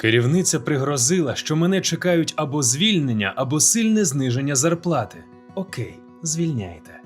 Керівниця пригрозила, що мене чекають або звільнення, або сильне зниження зарплати. Окей, звільняйте.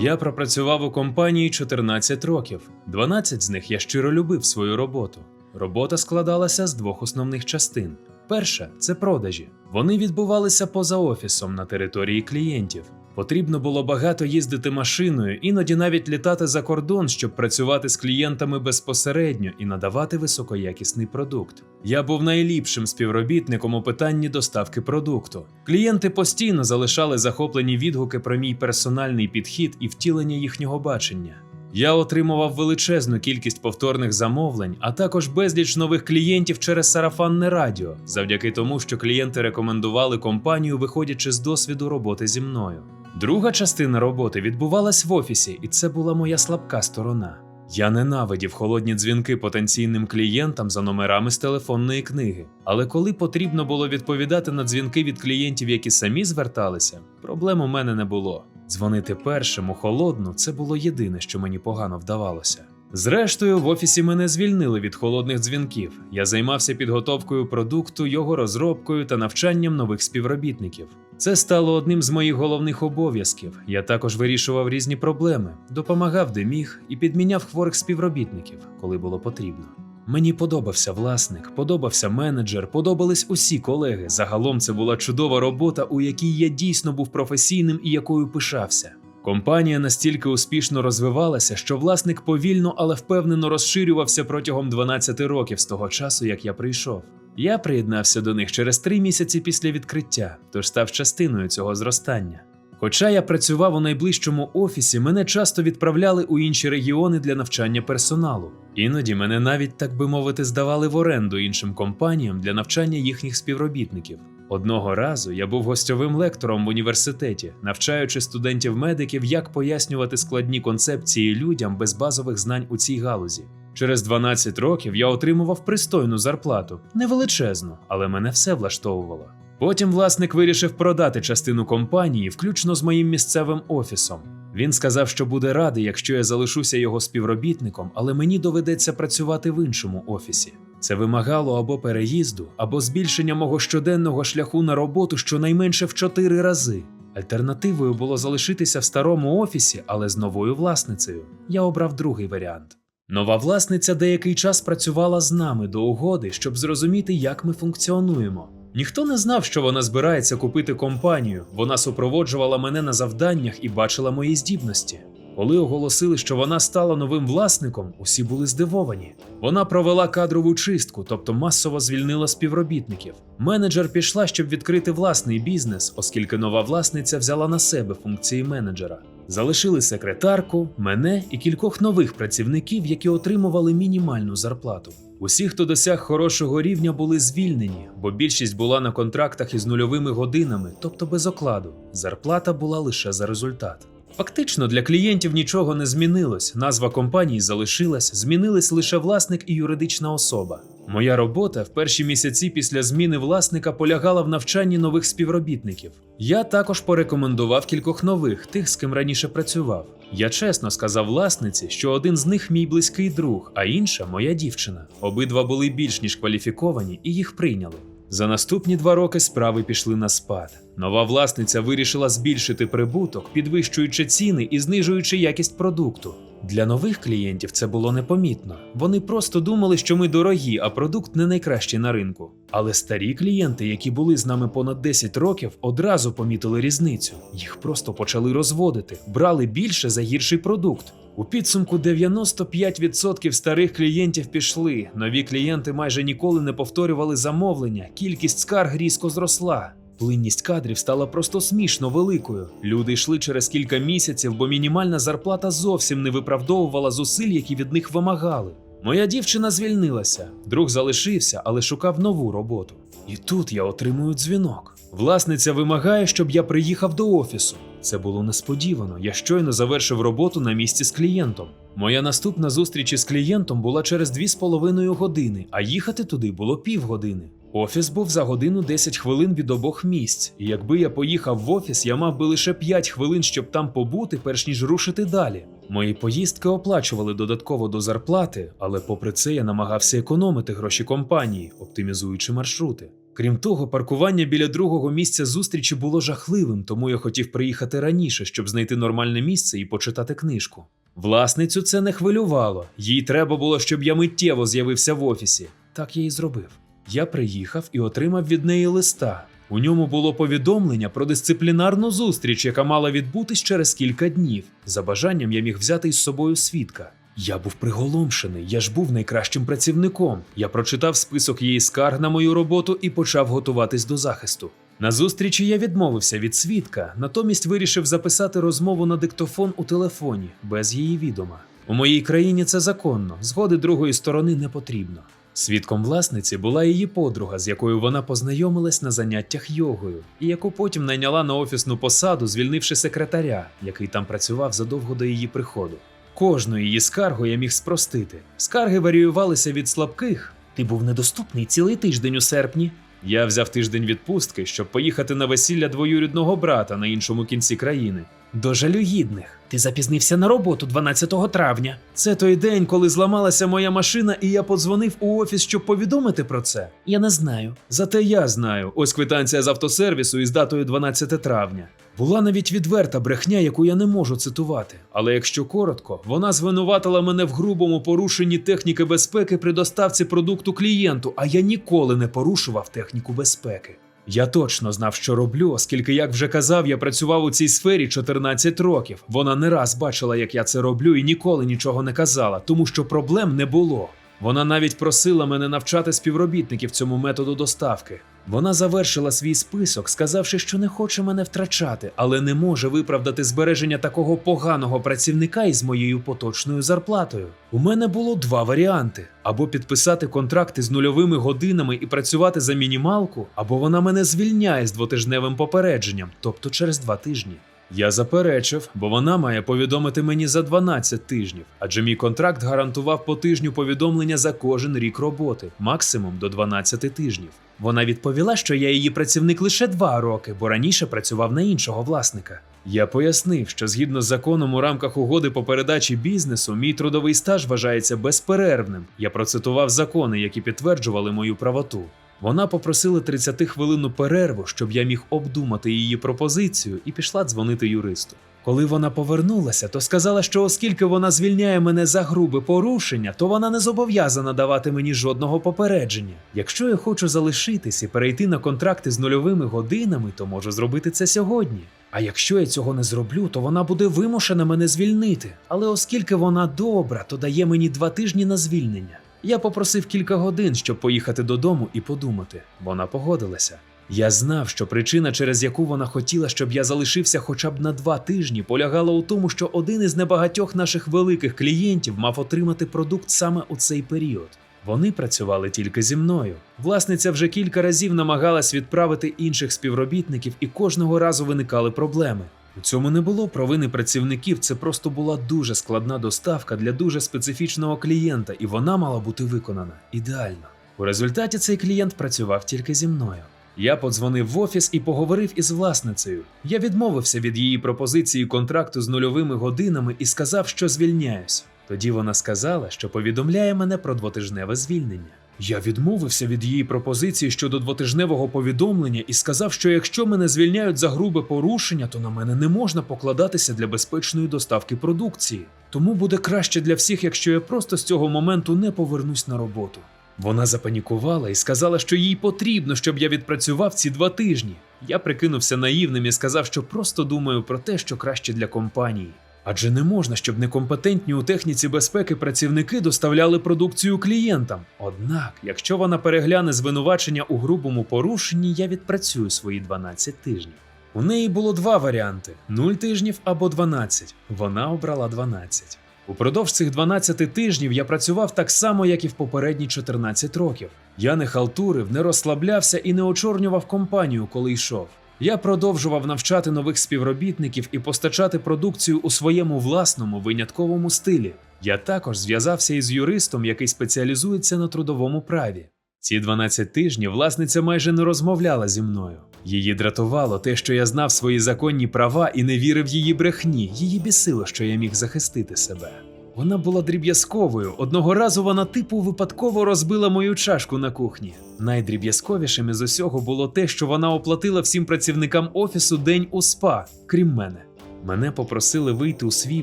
Я пропрацював у компанії 14 років. 12 з них я щиро любив свою роботу. Робота складалася з двох основних частин. Перша це продажі. Вони відбувалися поза офісом на території клієнтів. Потрібно було багато їздити машиною, іноді навіть літати за кордон, щоб працювати з клієнтами безпосередньо і надавати високоякісний продукт. Я був найліпшим співробітником у питанні доставки продукту. Клієнти постійно залишали захоплені відгуки про мій персональний підхід і втілення їхнього бачення. Я отримував величезну кількість повторних замовлень, а також безліч нових клієнтів через сарафанне радіо, завдяки тому, що клієнти рекомендували компанію, виходячи з досвіду роботи зі мною. Друга частина роботи відбувалась в офісі, і це була моя слабка сторона. Я ненавидів холодні дзвінки потенційним клієнтам за номерами з телефонної книги. Але коли потрібно було відповідати на дзвінки від клієнтів, які самі зверталися, проблем у мене не було. Дзвонити першим у холодну це було єдине, що мені погано вдавалося. Зрештою, в офісі мене звільнили від холодних дзвінків. Я займався підготовкою продукту, його розробкою та навчанням нових співробітників. Це стало одним з моїх головних обов'язків. Я також вирішував різні проблеми, допомагав де міг і підміняв хворих співробітників, коли було потрібно. Мені подобався власник, подобався менеджер, подобались усі колеги. Загалом це була чудова робота, у якій я дійсно був професійним і якою пишався. Компанія настільки успішно розвивалася, що власник повільно, але впевнено розширювався протягом 12 років з того часу, як я прийшов. Я приєднався до них через три місяці після відкриття, тож став частиною цього зростання. Хоча я працював у найближчому офісі, мене часто відправляли у інші регіони для навчання персоналу. Іноді мене навіть, так би мовити, здавали в оренду іншим компаніям для навчання їхніх співробітників. Одного разу я був гостьовим лектором в університеті, навчаючи студентів-медиків, як пояснювати складні концепції людям без базових знань у цій галузі. Через 12 років я отримував пристойну зарплату, невеличезну, але мене все влаштовувало. Потім власник вирішив продати частину компанії, включно з моїм місцевим офісом. Він сказав, що буде радий, якщо я залишуся його співробітником, але мені доведеться працювати в іншому офісі. Це вимагало або переїзду, або збільшення мого щоденного шляху на роботу щонайменше в чотири рази. Альтернативою було залишитися в старому офісі, але з новою власницею. Я обрав другий варіант. Нова власниця деякий час працювала з нами до угоди, щоб зрозуміти, як ми функціонуємо. Ніхто не знав, що вона збирається купити компанію. Вона супроводжувала мене на завданнях і бачила мої здібності. Коли оголосили, що вона стала новим власником, усі були здивовані. Вона провела кадрову чистку, тобто масово звільнила співробітників. Менеджер пішла, щоб відкрити власний бізнес, оскільки нова власниця взяла на себе функції менеджера. Залишили секретарку, мене і кількох нових працівників, які отримували мінімальну зарплату. Усі, хто досяг хорошого рівня, були звільнені, бо більшість була на контрактах із нульовими годинами, тобто без окладу. Зарплата була лише за результат. Фактично для клієнтів нічого не змінилось. Назва компанії залишилась, змінились лише власник і юридична особа. Моя робота в перші місяці після зміни власника полягала в навчанні нових співробітників. Я також порекомендував кількох нових, тих, з ким раніше працював. Я чесно сказав власниці, що один з них мій близький друг, а інша моя дівчина. Обидва були більш ніж кваліфіковані і їх прийняли. За наступні два роки справи пішли на спад. Нова власниця вирішила збільшити прибуток, підвищуючи ціни і знижуючи якість продукту. Для нових клієнтів це було непомітно. Вони просто думали, що ми дорогі, а продукт не найкращий на ринку. Але старі клієнти, які були з нами понад 10 років, одразу помітили різницю. Їх просто почали розводити, брали більше за гірший продукт. У підсумку 95% старих клієнтів пішли. Нові клієнти майже ніколи не повторювали замовлення. Кількість скарг різко зросла. Плинність кадрів стала просто смішно великою. Люди йшли через кілька місяців, бо мінімальна зарплата зовсім не виправдовувала зусиль, які від них вимагали. Моя дівчина звільнилася, друг залишився, але шукав нову роботу. І тут я отримую дзвінок. Власниця вимагає, щоб я приїхав до офісу. Це було несподівано. Я щойно завершив роботу на місці з клієнтом. Моя наступна зустріч із клієнтом була через 2,5 години, а їхати туди було півгодини. Офіс був за годину 10 хвилин від обох місць, і якби я поїхав в офіс, я мав би лише 5 хвилин, щоб там побути, перш ніж рушити далі. Мої поїздки оплачували додатково до зарплати, але попри це я намагався економити гроші компанії, оптимізуючи маршрути. Крім того, паркування біля другого місця зустрічі було жахливим, тому я хотів приїхати раніше, щоб знайти нормальне місце і почитати книжку. Власницю це не хвилювало. Їй треба було, щоб я миттєво з'явився в офісі. Так я і зробив. Я приїхав і отримав від неї листа. У ньому було повідомлення про дисциплінарну зустріч, яка мала відбутись через кілька днів. За бажанням я міг взяти із собою свідка. Я був приголомшений, я ж був найкращим працівником. Я прочитав список її скарг на мою роботу і почав готуватись до захисту. На зустрічі я відмовився від свідка, натомість вирішив записати розмову на диктофон у телефоні без її відома. У моїй країні це законно, згоди другої сторони не потрібно. Свідком власниці була її подруга, з якою вона познайомилась на заняттях йогою, і яку потім найняла на офісну посаду, звільнивши секретаря, який там працював задовго до її приходу. Кожну її скаргу я міг спростити. Скарги варіювалися від слабких. Ти був недоступний цілий тиждень у серпні. Я взяв тиждень відпустки, щоб поїхати на весілля двоюрідного брата на іншому кінці країни. До жалюгідних. Ти запізнився на роботу 12 травня. Це той день, коли зламалася моя машина, і я подзвонив у офіс, щоб повідомити про це. Я не знаю. Зате я знаю. Ось квитанція з автосервісу із датою 12 травня. Була навіть відверта брехня, яку я не можу цитувати. Але якщо коротко, вона звинуватила мене в грубому порушенні техніки безпеки при доставці продукту клієнту, а я ніколи не порушував техніку безпеки. Я точно знав, що роблю, оскільки, як вже казав, я працював у цій сфері 14 років. Вона не раз бачила, як я це роблю, і ніколи нічого не казала, тому що проблем не було. Вона навіть просила мене навчати співробітників цьому методу доставки. Вона завершила свій список, сказавши, що не хоче мене втрачати, але не може виправдати збереження такого поганого працівника із моєю поточною зарплатою. У мене було два варіанти: або підписати контракти з нульовими годинами і працювати за мінімалку, або вона мене звільняє з двотижневим попередженням, тобто через два тижні. Я заперечив, бо вона має повідомити мені за 12 тижнів, адже мій контракт гарантував по тижню повідомлення за кожен рік роботи, максимум до 12 тижнів. Вона відповіла, що я її працівник лише два роки, бо раніше працював на іншого власника. Я пояснив, що згідно з законом у рамках угоди по передачі бізнесу, мій трудовий стаж вважається безперервним. Я процитував закони, які підтверджували мою правоту. Вона попросила 30-хвилинну перерву, щоб я міг обдумати її пропозицію, і пішла дзвонити юристу. Коли вона повернулася, то сказала, що оскільки вона звільняє мене за грубе порушення, то вона не зобов'язана давати мені жодного попередження. Якщо я хочу залишитись і перейти на контракти з нульовими годинами, то можу зробити це сьогодні. А якщо я цього не зроблю, то вона буде вимушена мене звільнити. Але оскільки вона добра, то дає мені два тижні на звільнення. Я попросив кілька годин, щоб поїхати додому і подумати. Вона погодилася. Я знав, що причина, через яку вона хотіла, щоб я залишився хоча б на два тижні, полягала у тому, що один із небагатьох наших великих клієнтів мав отримати продукт саме у цей період. Вони працювали тільки зі мною. Власниця вже кілька разів намагалась відправити інших співробітників, і кожного разу виникали проблеми. У цьому не було провини працівників, це просто була дуже складна доставка для дуже специфічного клієнта, і вона мала бути виконана ідеально. У результаті цей клієнт працював тільки зі мною. Я подзвонив в офіс і поговорив із власницею. Я відмовився від її пропозиції контракту з нульовими годинами і сказав, що звільняюсь. Тоді вона сказала, що повідомляє мене про двотижневе звільнення. Я відмовився від її пропозиції щодо двотижневого повідомлення і сказав, що якщо мене звільняють за грубе порушення, то на мене не можна покладатися для безпечної доставки продукції. Тому буде краще для всіх, якщо я просто з цього моменту не повернусь на роботу. Вона запанікувала і сказала, що їй потрібно, щоб я відпрацював ці два тижні. Я прикинувся наївним і сказав, що просто думаю про те, що краще для компанії. Адже не можна, щоб некомпетентні у техніці безпеки працівники доставляли продукцію клієнтам. Однак, якщо вона перегляне звинувачення у грубому порушенні, я відпрацюю свої 12 тижнів. У неї було два варіанти: 0 тижнів або 12. Вона обрала 12. Упродовж цих 12 тижнів я працював так само, як і в попередні 14 років. Я не халтурив, не розслаблявся і не очорнював компанію, коли йшов. Я продовжував навчати нових співробітників і постачати продукцію у своєму власному винятковому стилі. Я також зв'язався із юристом, який спеціалізується на трудовому праві. Ці 12 тижнів власниця майже не розмовляла зі мною. Її дратувало те, що я знав свої законні права і не вірив її брехні. Її бісило, що я міг захистити себе. Вона була дріб'язковою. Одного разу вона типу випадково розбила мою чашку на кухні. Найдріб'язковішим із усього було те, що вона оплатила всім працівникам офісу день у спа, крім мене. Мене попросили вийти у свій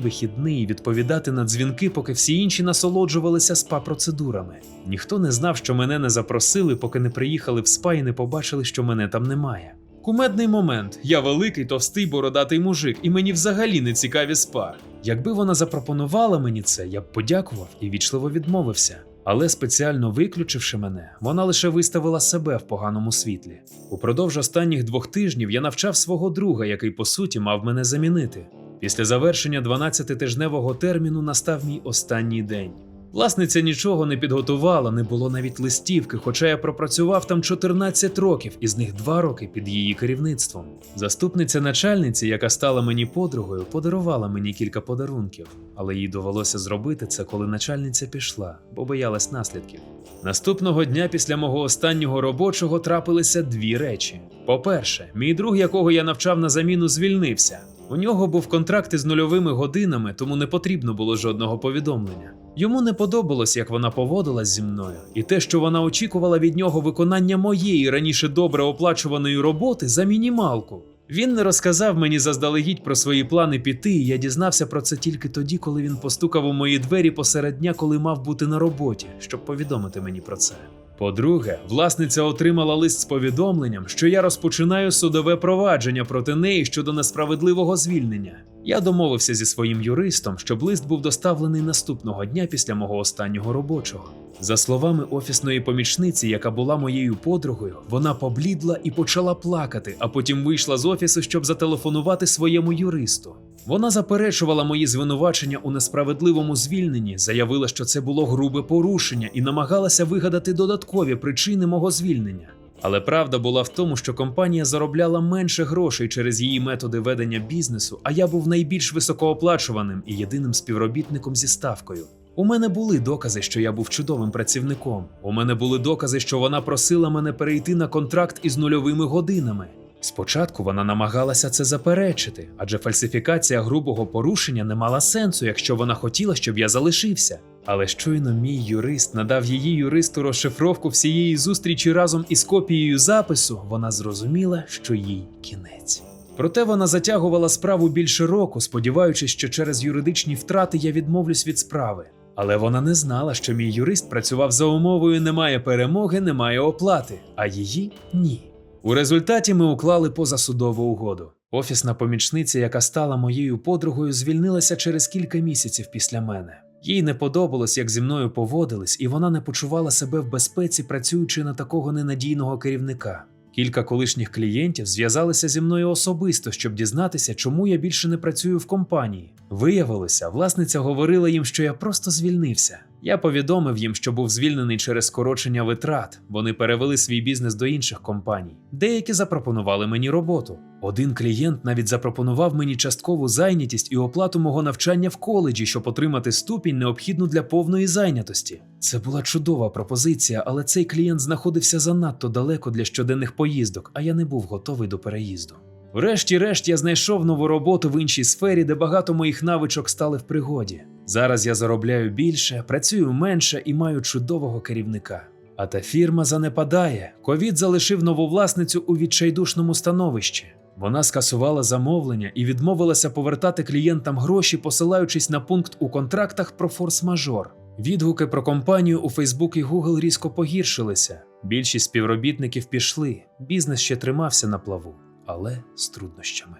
вихідний і відповідати на дзвінки, поки всі інші насолоджувалися спа-процедурами. Ніхто не знав, що мене не запросили, поки не приїхали в спа і не побачили, що мене там немає. Кумедний момент. Я великий, товстий, бородатий мужик, і мені взагалі не цікаві спа. Якби вона запропонувала мені це, я б подякував і вічливо відмовився. Але спеціально виключивши мене, вона лише виставила себе в поганому світлі. Упродовж останніх двох тижнів я навчав свого друга, який по суті мав мене замінити. Після завершення 12-тижневого терміну настав мій останній день. Власниця нічого не підготувала, не було навіть листівки, хоча я пропрацював там 14 років, із них 2 роки під її керівництвом. Заступниця начальниці, яка стала мені подругою, подарувала мені кілька подарунків, але їй довелося зробити це, коли начальниця пішла, бо боялась наслідків. Наступного дня після мого останнього робочого трапилися дві речі. По-перше, мій друг, якого я навчав на заміну, звільнився. У нього був контракт із нульовими годинами, тому не потрібно було жодного повідомлення. Йому не подобалось, як вона поводилась зі мною, і те, що вона очікувала від нього виконання моєї раніше добре оплачуваної роботи за мінімалку. Він не розказав мені заздалегідь про свої плани піти, і я дізнався про це тільки тоді, коли він постукав у мої двері посеред дня, коли мав бути на роботі, щоб повідомити мені про це. По-друге, власниця отримала лист з повідомленням, що я розпочинаю судове провадження проти неї щодо несправедливого звільнення. Я домовився зі своїм юристом, щоб лист був доставлений наступного дня після мого останнього робочого. За словами офісної помічниці, яка була моєю подругою, вона поблідла і почала плакати, а потім вийшла з офісу, щоб зателефонувати своєму юристу. Вона заперечувала мої звинувачення у несправедливому звільненні, заявила, що це було грубе порушення, і намагалася вигадати додаткові причини мого звільнення. Але правда була в тому, що компанія заробляла менше грошей через її методи ведення бізнесу, а я був найбільш високооплачуваним і єдиним співробітником зі ставкою. У мене були докази, що я був чудовим працівником. У мене були докази, що вона просила мене перейти на контракт із нульовими годинами. Спочатку вона намагалася це заперечити, адже фальсифікація грубого порушення не мала сенсу, якщо вона хотіла, щоб я залишився. Але щойно мій юрист надав її юристу розшифровку всієї зустрічі разом із копією запису, вона зрозуміла, що їй кінець. Проте вона затягувала справу більше року, сподіваючись, що через юридичні втрати я відмовлюсь від справи. Але вона не знала, що мій юрист працював за умовою немає перемоги, немає оплати, а її ні. У результаті ми уклали позасудову угоду. Офісна помічниця, яка стала моєю подругою, звільнилася через кілька місяців після мене. Їй не подобалось, як зі мною поводились, і вона не почувала себе в безпеці, працюючи на такого ненадійного керівника. Кілька колишніх клієнтів зв'язалися зі мною особисто, щоб дізнатися, чому я більше не працюю в компанії. Виявилося, власниця говорила їм, що я просто звільнився. Я повідомив їм, що був звільнений через скорочення витрат. Вони перевели свій бізнес до інших компаній. Деякі запропонували мені роботу. Один клієнт навіть запропонував мені часткову зайнятість і оплату мого навчання в коледжі, щоб отримати ступінь, необхідну для повної зайнятості. Це була чудова пропозиція, але цей клієнт знаходився занадто далеко для щоденних поїздок, а я не був готовий до переїзду. Врешті-решт я знайшов нову роботу в іншій сфері, де багато моїх навичок стали в пригоді. Зараз я заробляю більше, працюю менше і маю чудового керівника. А та фірма занепадає. Ковід залишив нову власницю у відчайдушному становищі. Вона скасувала замовлення і відмовилася повертати клієнтам гроші, посилаючись на пункт у контрактах про форс-мажор. Відгуки про компанію у Facebook і Google різко погіршилися. Більшість співробітників пішли, бізнес ще тримався на плаву, але з труднощами.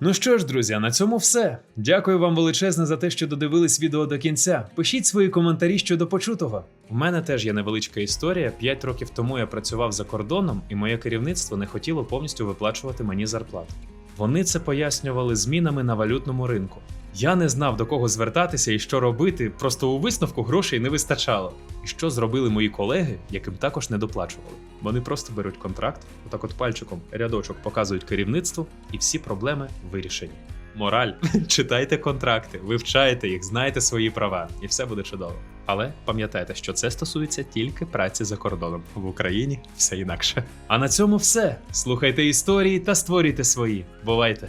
Ну що ж, друзі, на цьому все. Дякую вам величезне за те, що додивились відео до кінця. Пишіть свої коментарі щодо почутого. У мене теж є невеличка історія. П'ять років тому я працював за кордоном, і моє керівництво не хотіло повністю виплачувати мені зарплату. Вони це пояснювали змінами на валютному ринку. Я не знав до кого звертатися і що робити, просто у висновку грошей не вистачало. І що зробили мої колеги, яким також не доплачували? Вони просто беруть контракт, отак от пальчиком рядочок показують керівництву, і всі проблеми вирішені. Мораль: читайте контракти, вивчайте їх, знайте свої права, і все буде чудово. Але пам'ятайте, що це стосується тільки праці за кордоном. В Україні все інакше. А на цьому все. Слухайте історії та створюйте свої. Бувайте!